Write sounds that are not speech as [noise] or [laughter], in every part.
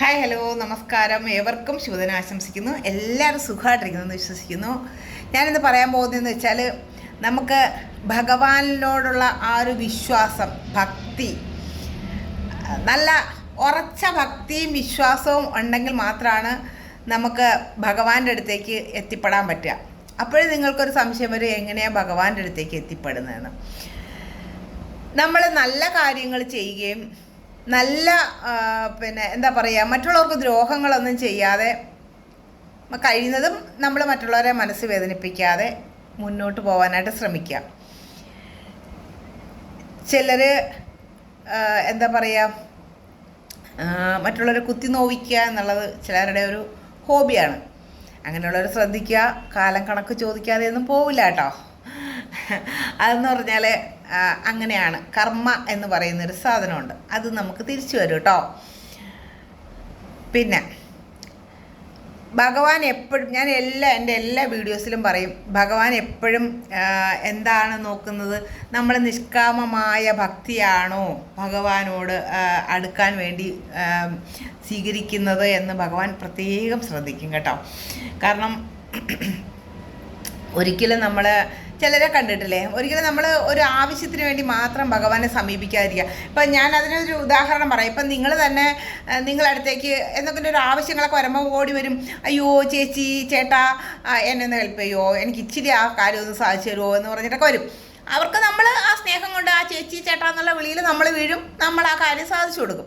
Hi hello നമസ്കാരം. ഏവർക്കും ശുഭദിനം ആശംസിക്കുന്നു. എല്ലാവരും സുഖമായിട്ടിരിക്കുന്നു വിശ്വസിക്കുന്നു. ഞാനിന്ന് പറയാൻ പോകുന്നതെന്ന് വെച്ചാൽ നമുക്ക് ഭഗവാനിനോടുള്ള ആ ഒരു വിശ്വാസം ഭക്തി നല്ല ഉറച്ച ഭക്തിയും വിശ്വാസവും ഉണ്ടെങ്കിൽ മാത്രമാണ് നമുക്ക് ഭഗവാന്റെ അടുത്തേക്ക് എത്തിപ്പെടാൻ പറ്റുക. അപ്പോഴേ നിങ്ങൾക്കൊരു സംശയം വരും എങ്ങനെയാണ് ഭഗവാന്റെ അടുത്തേക്ക് എത്തിപ്പെടുന്നതെന്ന്. നമ്മൾ നല്ല കാര്യങ്ങൾ ചെയ്യുകയും നല്ല പിന്നെ എന്താ പറയുക മറ്റുള്ളവർക്ക് ദ്രോഹങ്ങളൊന്നും ചെയ്യാതെ കഴിയുന്നതും നമ്മൾ മറ്റുള്ളവരെ മനസ്സ് വേദനിപ്പിക്കാതെ മുന്നോട്ട് പോകാനായിട്ട് ശ്രമിക്കുക ചിലർ എന്താ പറയുക മറ്റുള്ളവരെ കുത്തി നോവിക്കുക എന്നുള്ളത് ചിലരുടെ ഒരു ഹോബിയാണ്. അങ്ങനെയുള്ളവർ ശ്രദ്ധിക്കുക കാലം കണക്ക് ചോദിക്കാതെ ഒന്നും പോവില്ല കേട്ടോ. അതെന്ന് പറഞ്ഞാൽ അങ്ങനെയാണ്. കർമ്മ എന്ന് പറയുന്നൊരു സാധനമുണ്ട്. അത് നമുക്ക് തിരിച്ചു വരും കേട്ടോ പിന്നെ ഭഗവാൻ എപ്പോഴും ഞാൻ എല്ലാ എന്റെ എല്ലാ വീഡിയോസിലും പറയും ഭഗവാൻ എപ്പോഴും എന്താണ് നോക്കുന്നത്? നമ്മൾ നിഷ്കാമമായ ഭക്തിയാണോ ഭഗവാനോട് അടുക്കാൻ വേണ്ടി സ്വീകരിക്കുന്നത് എന്ന് ഭഗവാൻ പ്രത്യേകം ശ്രദ്ധിക്കും കേട്ടോ. കാരണം ഒരിക്കലും നമ്മൾ ചിലരെ കണ്ടിട്ടില്ലേ? ഒരിക്കലും നമ്മൾ ഒരു ആവശ്യത്തിന് വേണ്ടി മാത്രം ഭഗവാനെ സമീപിക്കാതിരിക്കുക. ഇപ്പം ഞാൻ അതിനൊരു ഉദാഹരണം പറയാം. ഇപ്പം നിങ്ങൾ തന്നെ നിങ്ങളടുത്തേക്ക് എന്തൊക്കെ ഒരു ആവശ്യങ്ങളൊക്കെ വരുമ്പോൾ ഓടി വരും. അയ്യോ ചേച്ചി ചേട്ടാ എന്നെ ഒന്ന് ഹെൽപ്പ് ചെയ്യുമോ എനിക്ക് ഇച്ചിരി ആ കാര്യം ഒന്ന് സാധിച്ചു തരുമോ? എന്ന് പറഞ്ഞിട്ടൊക്കെ വരും. അവർക്ക് നമ്മൾ ആ സ്നേഹം കൊണ്ട് ആ ചേച്ചി ചേട്ടാ എന്നുള്ള വിളിയിൽ നമ്മൾ വീഴും. നമ്മൾ ആ കാര്യം സാധിച്ചു കൊടുക്കും.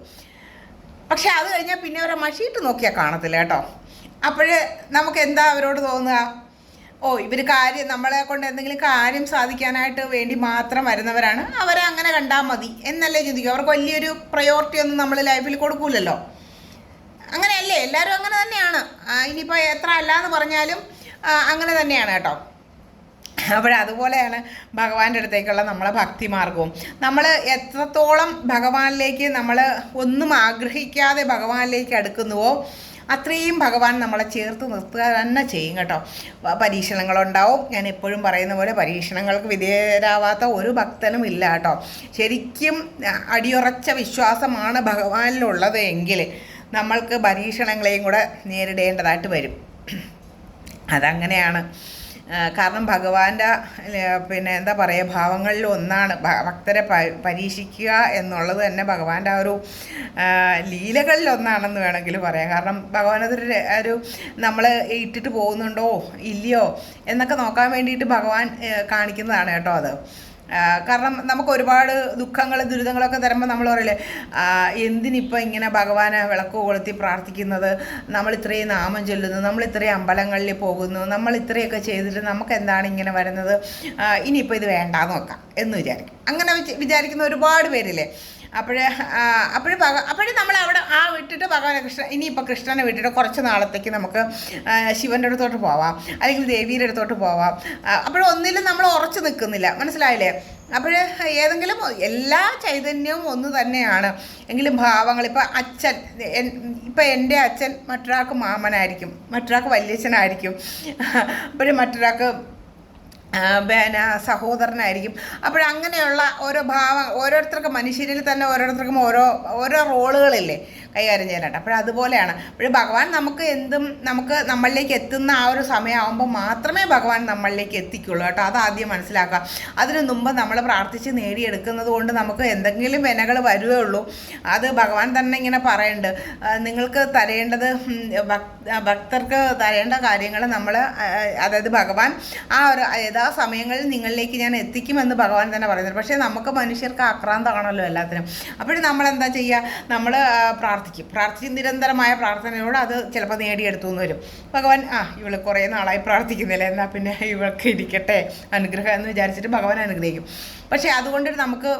പക്ഷെ അത് കഴിഞ്ഞാൽ പിന്നെ അവരെ മഷിയിട്ട് നോക്കിയാൽ കാണത്തില്ല കേട്ടോ. അപ്പോഴേ നമുക്ക് എന്താ അവരോട് തോന്നുക? ഓ ഇവർ കാര്യം നമ്മളെ കൊണ്ട് എന്തെങ്കിലും കാര്യം സാധിക്കാനായിട്ട് വേണ്ടി മാത്രം വരുന്നവരാണ്. അവരെ അങ്ങനെ കണ്ടാൽ മതി. എന്നല്ലേ ചിന്തിക്കും? അവർക്ക് വലിയൊരു പ്രയോറിറ്റി ഒന്നും നമ്മൾ ലൈഫിൽ കൊടുക്കൂലല്ലോ. അങ്ങനെയല്ലേ? എല്ലാവരും അങ്ങനെ തന്നെയാണ്. ഇനിയിപ്പോൾ എത്ര അല്ല എന്ന് പറഞ്ഞാലും അങ്ങനെ തന്നെയാണ് കേട്ടോ. അപ്പോഴതുപോലെയാണ് ഭഗവാന്റെ അടുത്തേക്കുള്ള നമ്മളെ ഭക്തി മാർഗവും. നമ്മൾ എത്രത്തോളം ഭഗവാനിലേക്ക് നമ്മൾ ഒന്നും ആഗ്രഹിക്കാതെ ഭഗവാനിലേക്ക് അടുക്കുന്നുവോ അത്രയും ഭഗവാൻ നമ്മളെ ചേർത്ത് നിർത്തുക തന്നെ ചെയ്യും കേട്ടോ. പരീക്ഷണങ്ങളുണ്ടാവും. ഞാൻ എപ്പോഴും പറയുന്ന പോലെ പരീക്ഷണങ്ങൾക്ക് വിധേയരാവാത്ത ഒരു ഭക്തനും ഇല്ല കേട്ടോ. ശരിക്കും അടിയുറച്ച വിശ്വാസമാണ് ഭഗവാനിലുള്ളത് എങ്കിൽ നമ്മൾക്ക് പരീക്ഷണങ്ങളെയും കൂടെ നേരിടേണ്ടതായിട്ട് വരും. [clears throat] അതങ്ങനെയാണ്. കാരണം ഭഗവാന്റെ പിന്നെ എന്താ പറയുക ഭാവങ്ങളിൽ ഒന്നാണ്. ഭക്തരെ പരീക്ഷിക്കുക എന്നുള്ളത് തന്നെ ഭഗവാന്റെ ആ ഒരു ലീലകളിൽ ഒന്നാണെന്ന് വേണമെങ്കിൽ പറയാം. കാരണം ഭഗവാൻ അതൊരു ഒരു നമ്മൾ ഇട്ടിട്ട് പോകുന്നുണ്ടോ ഇല്ലയോ എന്നൊക്കെ നോക്കാൻ വേണ്ടിയിട്ട് ഭഗവാൻ കാണിക്കുന്നതാണ് കേട്ടോ അത്. കാരണം നമുക്ക് ഒരുപാട് ദുഃഖങ്ങൾ ദുരിതങ്ങളൊക്കെ തരുമ്പോൾ നമ്മൾ പറയില്ലേ എന്തിനിപ്പോൾ ഇങ്ങനെ ഭഗവാനെ വിളക്ക് കൊളുത്തി പ്രാർത്ഥിക്കുന്നത്? നമ്മൾ ഇത്രയും നാമം ചൊല്ലുന്നു നമ്മൾ ഇത്രയും അമ്പലങ്ങളിൽ പോകുന്നു നമ്മൾ ഇത്രയൊക്കെ ചെയ്തിട്ട് നമുക്ക് എന്താണ് ഇങ്ങനെ വരുന്നത്? ഇനിയിപ്പോൾ ഇത് വേണ്ടാന്ന് നോക്കാം എന്ന് വിചാരിക്കും. അങ്ങനെ വിച- വിചാരിക്കുന്ന ഒരുപാട് പേരില്ലേ അപ്പോഴേ അപ്പോഴും ഭഗ അപ്പോഴും നമ്മൾ അവിടെ ആ വിട്ടിട്ട് ഭഗവാനെ കൃഷ്ണ ഇനിയിപ്പോൾ കൃഷ്ണനെ വിട്ടിട്ട് കുറച്ച് നാളത്തേക്ക് നമുക്ക് ശിവന്റെ അടുത്തോട്ട് പോവാം. അല്ലെങ്കിൽ ദേവിയുടെ അടുത്തോട്ട് പോവാം. അപ്പോഴും ഒന്നിലും നമ്മൾ ഉറച്ചു നിൽക്കുന്നില്ല മനസ്സിലായില്ലേ? അപ്പോൾ ഏതെങ്കിലും എല്ലാ ചൈതന്യവും ഒന്ന് തന്നെയാണ്. എങ്കിലും ഭാവങ്ങൾ ഇപ്പം അച്ഛൻ ഇപ്പം എന്റെ അച്ഛൻ മറ്റൊരാൾക്ക് മാമനായിരിക്കും മറ്റൊരാൾക്ക് വല്യച്ഛനായിരിക്കും. അപ്പോഴും മറ്റൊരാൾക്ക് പിന്നെ സഹോദരനായിരിക്കും. അപ്പോഴങ്ങനെയുള്ള ഓരോ ഭാവം ഓരോരുത്തർക്കും മനുഷ്യരിൽ തന്നെ ഓരോരുത്തർക്കും ഓരോ ഓരോ റോളുകളില്ലേ? കൈകാര്യം ചെയ്യാനായിട്ട്. അപ്പോൾ അതുപോലെയാണ്. അപ്പോൾ ഭഗവാൻ നമുക്ക് എന്തും നമുക്ക് നമ്മളിലേക്ക് എത്തുന്ന ആ ഒരു സമയമാകുമ്പോൾ മാത്രമേ ഭഗവാൻ നമ്മളിലേക്ക് എത്തിക്കുള്ളൂ കേട്ടോ. അത് ആദ്യം മനസ്സിലാക്കുക. അതിനു മുമ്പ് നമ്മൾ പ്രാർത്ഥിച്ച് നേടിയെടുക്കുന്നത് കൊണ്ട് നമുക്ക് എന്തെങ്കിലും വിനകൾ ഉള്ളൂ. അത് ഭഗവാൻ തന്നെ ഇങ്ങനെ പറയുന്നുണ്ട്. നിങ്ങൾക്ക് തരേണ്ടത് ഭക്തർക്ക് തരേണ്ട കാര്യങ്ങൾ നമ്മൾ അതായത് ഭഗവാൻ ആ ഒരു യഥാ സമയങ്ങളിൽ നിങ്ങളിലേക്ക് ഞാൻ എത്തിക്കുമെന്ന് ഭഗവാൻ തന്നെ പറയുന്നത് പക്ഷേ നമുക്ക് മനുഷ്യർക്ക് ആക്രാന്തമാണല്ലോ എല്ലാത്തിനും. അപ്പോഴും നമ്മൾ എന്താ ചെയ്യുക? നമ്മൾ പ്രാർത്ഥിക്കും. പ്രാർത്ഥിച്ച് നിരന്തരമായ പ്രാർത്ഥനയോട് അത് ചിലപ്പോൾ നേടിയെടുത്തു എന്ന് വരും. ഭഗവാൻ ആ ഇവൾ കുറേ നാളായി പ്രാർത്ഥിക്കുന്നില്ല. എന്നാൽ പിന്നെ ഇവൾക്ക് ഇരിക്കട്ടെ. അനുഗ്രഹം എന്ന് വിചാരിച്ചിട്ട് ഭഗവാൻ അനുഗ്രഹിക്കും. പക്ഷേ അതുകൊണ്ട് നമുക്ക്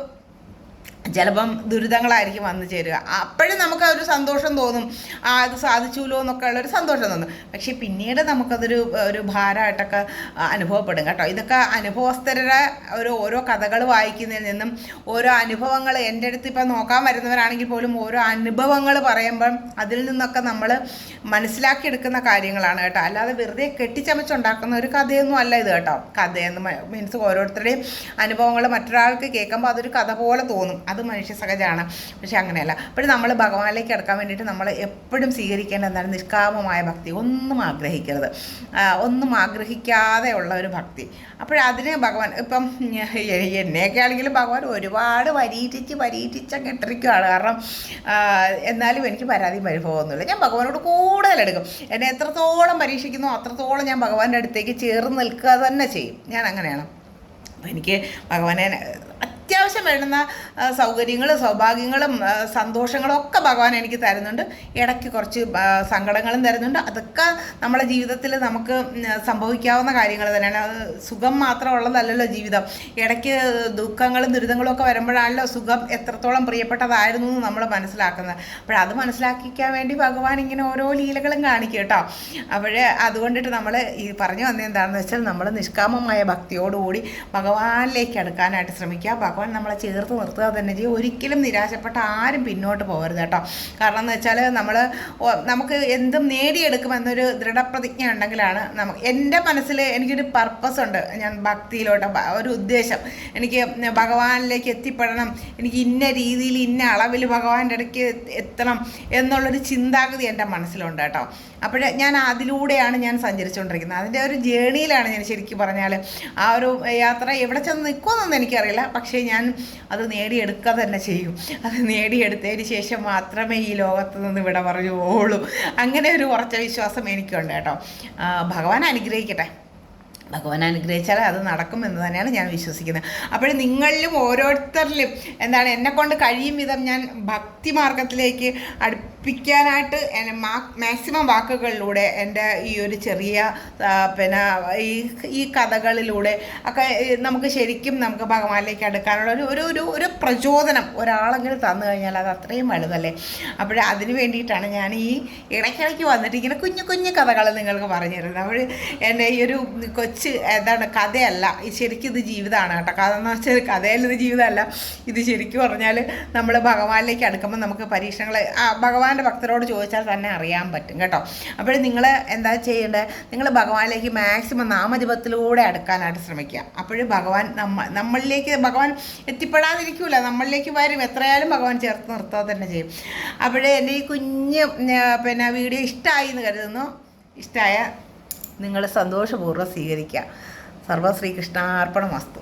ചിലപ്പം ദുരിതങ്ങളായിരിക്കും വന്നു ചേരുക. അപ്പോഴും നമുക്ക് ഒരു സന്തോഷം തോന്നും. ആ അത് സാധിച്ചുല്ലോ എന്നൊക്കെ ഉള്ളൊരു സന്തോഷം തോന്നും. പക്ഷേ പിന്നീട് നമുക്കതൊരു ഒരു ഭാരമായിട്ടൊക്കെ അനുഭവപ്പെടും കേട്ടോ. ഇതൊക്കെ അനുഭവസ്ഥരുടെ ഒരു ഓരോ കഥകൾ വായിക്കുന്നതിൽ നിന്നും ഓരോ അനുഭവങ്ങൾ എന്റെ അടുത്ത് ഇപ്പം നോക്കാൻ വരുന്നവരാണെങ്കിൽ പോലും ഓരോ അനുഭവങ്ങൾ പറയുമ്പം അതിൽ നിന്നൊക്കെ നമ്മൾ മനസ്സിലാക്കിയെടുക്കുന്ന കാര്യങ്ങളാണ് കേട്ടോ. അല്ലാതെ വെറുതെ കെട്ടിച്ചമച്ചുണ്ടാക്കുന്ന ഒരു കഥയൊന്നും അല്ല ഇത് കേട്ടോ. കഥയെന്ന് മീൻസ് ഓരോരുത്തരുടെയും അനുഭവങ്ങൾ മറ്റൊരാൾക്ക് കേൾക്കുമ്പോൾ അതൊരു കഥ പോലെ തോന്നും. അത് മനുഷ്യ സഹജമാണ് പക്ഷെ അങ്ങനെയല്ല. അപ്പോൾ നമ്മൾ ഭഗവാനിലേക്ക് കിടക്കാൻ വേണ്ടിയിട്ട് നമ്മൾ എപ്പോഴും സ്വീകരിക്കേണ്ട എന്താണ്? നിഷ്കാമമായ ഭക്തി. ഒന്നും ആഗ്രഹിക്കരുത്. ഒന്നും ആഗ്രഹിക്കാതെ ഉള്ള ഒരു ഭക്തി. അപ്പോഴതിന് ഭഗവാൻ ഇപ്പം എന്നെയൊക്കെ ആണെങ്കിലും ഭഗവാൻ ഒരുപാട് പരീക്ഷിച്ച് പരീക്ഷിച്ചങ്ങ് ഇട്ടിരിക്കുകയാണ് കാരണം എന്നാലും എനിക്ക് പരാതിയും പരിഭവമൊന്നുമില്ല. ഞാൻ ഭഗവാനോട് കൂടുതലെടുക്കും. എന്നെ എത്രത്തോളം പരീക്ഷിക്കുന്നോ അത്രത്തോളം ഞാൻ ഭഗവാന്റെ അടുത്തേക്ക് ചേർന്ന് നിൽക്കുക തന്നെ ചെയ്യും. ഞാൻ അങ്ങനെയാണ്. അപ്പോൾ എനിക്ക് ഭഗവാനെ അത്യാവശ്യം വേണ്ടുന്ന സൗകര്യങ്ങൾ സൗഭാഗ്യങ്ങളും സന്തോഷങ്ങളും ഒക്കെ ഭഗവാൻ എനിക്ക് തരുന്നുണ്ട്. ഇടയ്ക്ക് കുറച്ച് സങ്കടങ്ങളും തരുന്നുണ്ട്. അതൊക്കെ നമ്മുടെ ജീവിതത്തിൽ നമുക്ക് സംഭവിക്കാവുന്ന കാര്യങ്ങൾ തന്നെയാണ്. സുഖം മാത്രമുള്ളതല്ലല്ലോ ജീവിതം. ഇടയ്ക്ക് ദുഃഖങ്ങളും ദുരിതങ്ങളും ഒക്കെ വരുമ്പോഴാണല്ലോ സുഖം എത്രത്തോളം പ്രിയപ്പെട്ടതായിരുന്നു എന്ന് നമ്മൾ മനസ്സിലാക്കുന്നത്. അപ്പോൾ അത് മനസ്സിലാക്കിക്കാൻ വേണ്ടി ഭഗവാൻ ഇങ്ങനെ ഓരോ ലീലകളും കാണിക്കും കേട്ടോ. അപ്പോഴേ അതുകൊണ്ടിട്ട് നമ്മൾ ഈ പറഞ്ഞു വന്നത് എന്താണെന്ന് വെച്ചാൽ നമ്മൾ നിഷ്കാമമായ ഭക്തിയോടുകൂടി ഭഗവാനിലേക്ക് അടുക്കാനായിട്ട് ശ്രമിക്കുക. ഭഗവാൻ നമ്മളെ ചേർത്ത് നിർത്തുക തന്നെ ചെയ്യും. ഒരിക്കലും നിരാശപ്പെട്ട ആരും പിന്നോട്ട് പോകരുത് കേട്ടോ. കാരണം എന്ന് വെച്ചാൽ നമ്മൾ നമുക്ക് എന്തും നേടിയെടുക്കുമെന്നൊരു ദൃഢപ്രതിജ്ഞ ഉണ്ടെങ്കിലാണ് നമുക്ക് എന്റെ മനസ്സിൽ എനിക്കൊരു പർപ്പസ് ഉണ്ട്. ഞാൻ ഭക്തിയിലോട്ട് ഒരു ഉദ്ദേശം. എനിക്ക് ഭഗവാനിലേക്ക് എത്തിപ്പെടണം. എനിക്ക് ഇന്ന രീതിയിൽ ഇന്ന അളവിൽ ഭഗവാന്റെ ഇടയ്ക്ക് എത്തണം എന്നുള്ളൊരു ചിന്താഗതി എന്റെ മനസ്സിലുണ്ട് കേട്ടോ. അപ്പോൾ ഞാൻ അതിലൂടെയാണ് ഞാൻ സഞ്ചരിച്ചുകൊണ്ടിരിക്കുന്നത്. അതിന്റെ ഒരു ജേണിയിലാണ് ഞാൻ ശരിക്കും പറഞ്ഞാൽ ആ ഒരു യാത്ര എവിടെ ചെന്ന് നിൽക്കുമെന്നൊന്നും എനിക്കറിയില്ല. പക്ഷേ ഞാൻ അത് നേടിയെടുക്കുക തന്നെ ചെയ്യും. അത് നേടിയെടുത്തതിന് ശേഷം മാത്രമേ ഈ ലോകത്ത് നിന്ന് ഇവിടെ പറഞ്ഞു പോവുള്ളൂ അങ്ങനെ ഒരു ഉറച്ച വിശ്വാസം എനിക്കുണ്ട് കേട്ടോ. ഭഗവാൻ അനുഗ്രഹിക്കട്ടെ. ഭഗവാൻ അനുഗ്രഹിച്ചാൽ അത് നടക്കുമെന്ന് തന്നെയാണ് ഞാൻ വിശ്വസിക്കുന്നത്. അപ്പോഴും നിങ്ങളിലും ഓരോരുത്തരിലും എന്താണ് എന്നെക്കൊണ്ട് കഴിയും വിധം ഞാൻ ഭക്തി മാർഗത്തിലേക്ക് അടുപ്പിക്കാനായിട്ട് എന്നെ മാക്സിമം വാക്കുകളിലൂടെ എന്റെ ഈ ഒരു ചെറിയ പിന്നെ ഈ ഈ കഥകളിലൂടെ ഒക്കെ നമുക്ക് ശരിക്കും നമുക്ക് ഭഗവാനിലേക്ക് അടുക്കാനുള്ള ഒരു ഒരു ഒരു ഒരു പ്രചോദനം ഒരാളെങ്കിലും തന്നു കഴിഞ്ഞാൽ അത് അത്രയും വലുതല്ലേ? അപ്പോൾ അതിന് വേണ്ടിയിട്ടാണ് ഞാൻ ഈ ഇടയ്ക്കിടയ്ക്ക് വന്നിട്ട് ഇങ്ങനെ കുഞ്ഞു കുഞ്ഞു കഥകൾ നിങ്ങൾക്ക് പറഞ്ഞു തരുന്നത് അപ്പോൾ എന്റെ ഈ ഒരു കൊച്ച് എന്താണ് കഥയല്ല ശരിക്കും ഇത് ജീവിതമാണ് കേട്ടോ. കഥ എന്ന് വെച്ചാൽ കഥയല്ല ഇത് ജീവിതമല്ല. ഇത് ശരിക്കും പറഞ്ഞാൽ നമ്മൾ ഭഗവാനിലേക്ക് അടുക്കുമ്പോൾ നമുക്ക് പരീക്ഷണങ്ങൾ ആ ഭഗവാന്റെ ഭക്തരോട് ചോദിച്ചാൽ തന്നെ അറിയാൻ പറ്റും കേട്ടോ. അപ്പോൾ നിങ്ങൾ എന്താ ചെയ്യേണ്ടത് നിങ്ങൾ ഭഗവാനിലേക്ക് മാക്സിമം നാമജപത്തിലൂടെ അടുക്കാനായിട്ട് ശ്രമിക്കുക. അപ്പോഴും ഭഗവാൻ നമ്മ നമ്മളിലേക്ക് ഭഗവാൻ എത്തിപ്പെടാതിരിക്കൂല. നമ്മളിലേക്ക് വരും. എത്രയായാലും ഭഗവാൻ ചേർത്ത് നിർത്തുക തന്നെ ചെയ്യും. അപ്പോഴേ എന്റെ ഈ കുഞ്ഞ് പിന്നെ വീഡിയോ ഇഷ്ടമായി എന്ന് കരുതുന്നു. ഇഷ്ടമായ നിങ്ങൾ സന്തോഷപൂർവം സ്വീകരിക്കുക. സർവ ശ്രീകൃഷ്ണാർപ്പണ വസ്തു